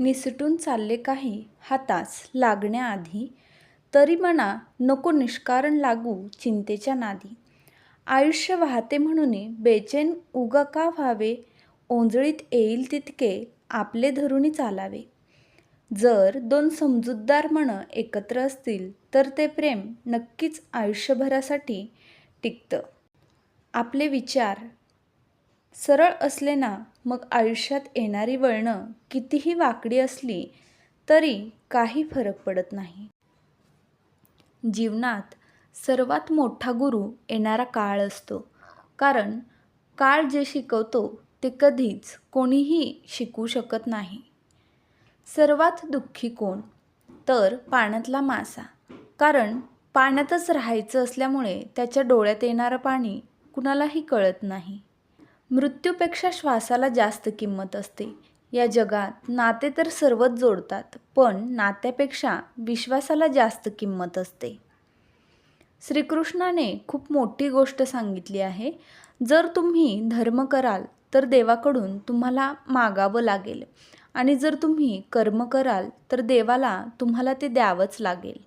निसटून चालले काही हा तास लागण्याआधी तरी म्हणा नको निष्कारण लागू चिंतेच्या नादी. आयुष्य वाहते म्हणून बेचैन उगा का व्हावे ओंजळीत येईल तितके आपले धरूनी चालावे. जर दोन समजूतदार मनं एकत्र असतील तर ते प्रेम नक्कीच आयुष्यभरासाठी टिकतं. आपले विचार सरळ असले ना मग आयुष्यात येणारी वळणं कितीही वाकडी असली तरी काही फरक पडत नाही. जीवनात सर्वात मोठा गुरु येणारा काळ असतो. कारण काळ जे शिकवतो ते कधीच कोणीही शिकू शकत नाही. सर्वात दुःखी कोण? तर पाण्यातला मासा. कारण पाण्यातच राहायचं असल्यामुळे त्याच्या डोळ्यात येणारं पाणी कुणालाही कळत नाही. मृत्यूपेक्षा श्वासाला जास्त किंमत असते. या जगात नाते तर सर्वच जोडतात पण नात्यापेक्षा विश्वासाला जास्त किंमत असते. श्रीकृष्णाने खूप मोठी गोष्ट सांगितली आहे. जर तुम्ही धर्म कराल तर देवाकडून तुम्हाला मागावं लागेल. आणि जर तुम्ही कर्म कराल तर देवाला तुम्हाला ते द्यावंच लागेल.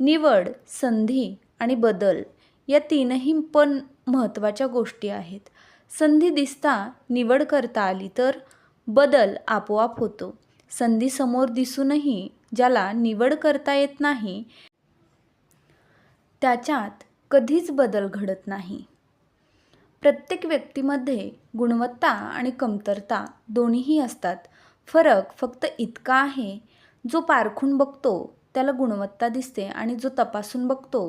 निवड संधी आणि बदल या तीनही पण महत्त्वाच्या गोष्टी आहेत. संधी दिसता निवड करता आली तर बदल आपोआप होतो. संधी समोर दिसूनही ज्याला निवड करता येत नाही त्याच्यात कधीच बदल घडत नाही. प्रत्येक व्यक्तीमध्ये गुणवत्ता आणि कमतरता दोन्हीही असतात. फरक फक्त इतका आहे जो पारखून बघतो त्याला गुणवत्ता दिसते आणि जो तपासून बघतो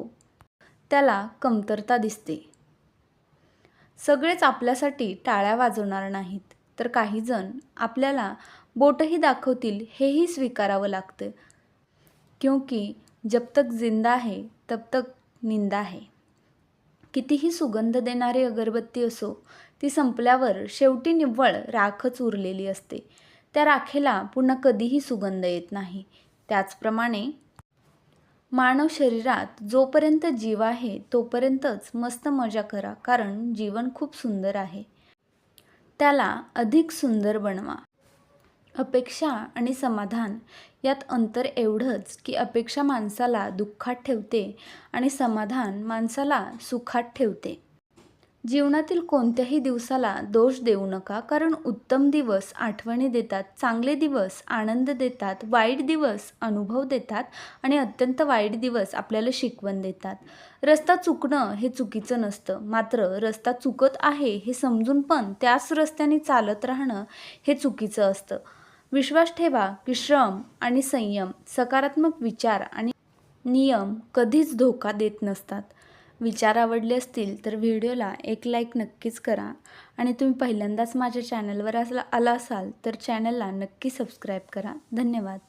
त्याला कमतरता दिसते. सगळेच आपल्यासाठी टाळ्या वाजवणार नाहीत. तर काहीजण आपल्याला बोटही दाखवतील हेही स्वीकारावं लागतं. क्योंकि जब तक जिंदा आहे तब तक निंदा आहे कितीही सुगंध देणारी अगरबत्ती असो ती संपल्यावर शेवटी निव्वळ राखच उरलेली असते. त्या राखेला पुन्हा कधीही सुगंध येत नाही. त्याचप्रमाणे मानव शरीरात जोपर्यंत जीव आहे तोपर्यंतच मस्त मजा करा कारण जीवन खूप सुंदर आहे. त्याला अधिक सुंदर बनवा. अपेक्षा आणि समाधान यात अंतर एवढंच की अपेक्षा माणसाला दुःखात ठेवते आणि समाधान माणसाला सुखात ठेवते. जीवनातील कोणत्याही दिवसाला दोष देऊ नका कारण उत्तम दिवस आठवणी देतात चांगले दिवस आनंद देतात वाईट दिवस अनुभव देतात आणि अत्यंत वाईट दिवस आपल्याला शिकवण देतात. रस्ता चुकणं हे चुकीचं नसतं मात्र रस्ता चुकत आहे हे समजून पण त्याच रस्त्याने चालत राहणं हे चुकीचं असतं. विश्वास ठेवा की श्रम आणि संयम सकारात्मक विचार आणि नियम कधीच धोका देत नसतात. विचार आवडले असतील तर व्हिडिओला एक लाईक नक्कीच करा. आणि तुम्ही पहिल्यांदाच माझ्या चॅनलवर असला आला असाल तर चॅनलला नक्की सबस्क्राईब करा. धन्यवाद.